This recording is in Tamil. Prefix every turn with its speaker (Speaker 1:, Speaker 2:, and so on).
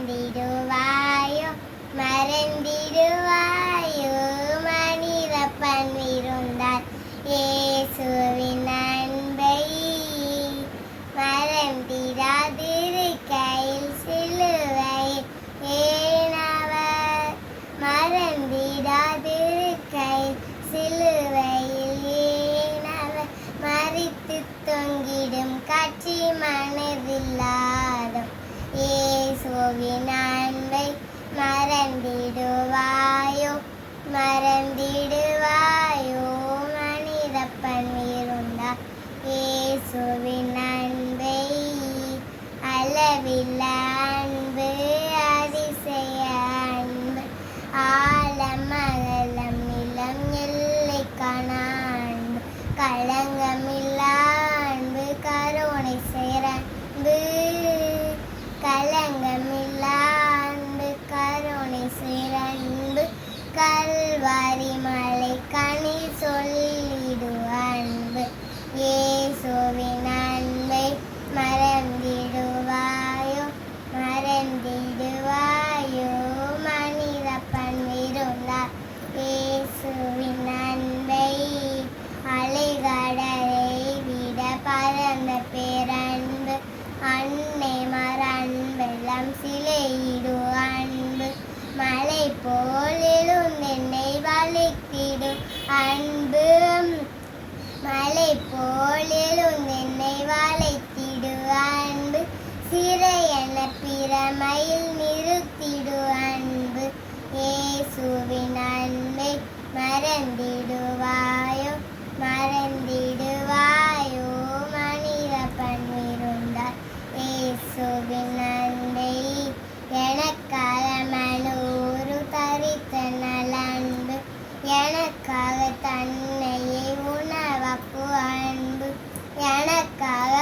Speaker 1: മരന്തിരുവായോ മരന്തിരുവായോ மறந்திடுவாயோ. மனிதப்பன் இருந்தா ஏசுவின் அன்பை அளவில்ல. போலிலும் என்னை வளைத்திடும் அன்பு. மலை போலிலும் என்னை வளைத்திடு அன்பு. சிறை என பிரமையில் நிறுத்திடு அன்பு. ஏசுவின் அன்பை மறந்திடுவார். எனக்காக தன்னையை உணவப்பு அன்பு. எனக்காக